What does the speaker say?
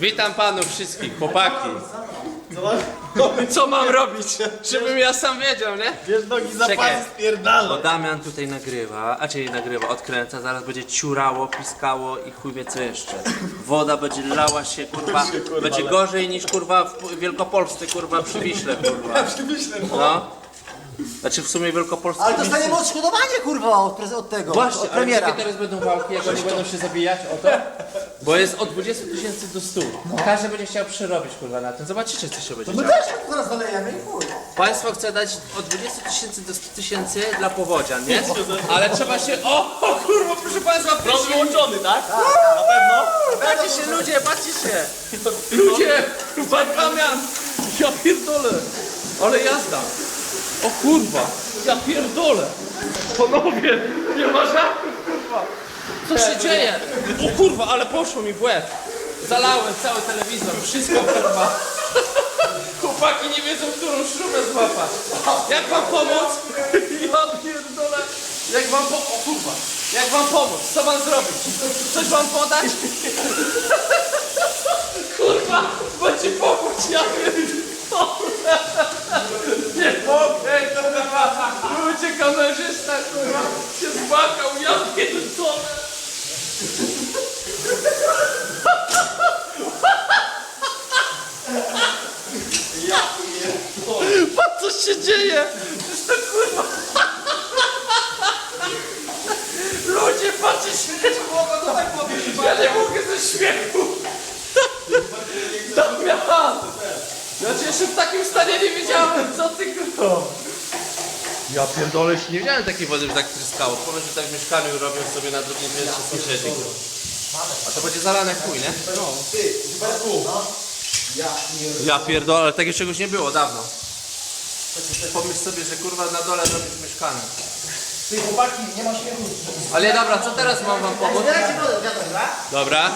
Witam panów wszystkich, chłopaki. Co mam robić? Żebym ja sam wiedział, nie? Wiesz, nogi za Czekaj. pas spierdala. Bo Damian tutaj nagrywa, a czyli nagrywa, odkręca, zaraz będzie ciurało, piskało i chuj wie co jeszcze. Woda będzie lała się, kurwa, będzie gorzej niż kurwa w Wielkopolsce, kurwa, przy Wiśle, kurwa. No. Znaczy w sumie Wielkopolsce... Ale dostaniemy odszkodowanie kurwa od, od tego, Właśnie, od ale premiera. jakie teraz będą walki, jak oni będą się zabijać o to? Bo jest od 20 tysięcy do 100. Każdy będzie chciał przerobić kurwa na tym. Zobaczycie co się będzie My działo. też jak zaraz zalejemy i chuj. Państwo chce dać od 20 tysięcy do 100 tysięcy dla powodzian, nie? Ale trzeba się... O, o kurwa, proszę Państwa, Prąd proszę wyłączony, tak? Na pewno. Patrzcie się ludzie, patrzcie się! Ludzie! Kurwa Damian! Ja pierdolę! Ale jazda! O kurwa! Ja pierdolę! Panowie! Nie ma żartu kurwa! Co się dzieje? O kurwa, ale poszło mi w łeb! Zalałem cały telewizor, wszystko kurwa! Chłopaki nie wiedzą, którą śrubę złapać! Jak wam pomóc? Ja pierdolę! Jak wam po... O kurwa! Jak wam pomóc? Co mam zrobić? Coś wam podać? Kurwa, będzie pomóc, ja pierdolę. Nie mogę, kurwa. Ludzie, kamerzysta, kurwa, się zbakał, ja pierdolę. Patrz, co się dzieje? Przecież to kurwa... Ludzie, patrzcie się! Ja nie mogę ze śmiechu! Damian! Ja cię jeszcze w takim stanie nie widziałem, co ty kurwa? Ja pierdolę się nie widziałem takiej wody, że tak tryskało. Powiem, że tak w mieszkaniu robią sobie na drugim piętrze sąsiedzi. A to będzie zalane w chuj, nie? Ja pierdolę, ale takiego czegoś nie było dawno. Pomyśl sobie, że kurwa na dole robisz mieszkanie. Ty chłopaki, nie ma śmiechu. Ale dobra, co teraz mam wam pomóc? Zbierajcie wodę, wiadomo, tak? Dobra.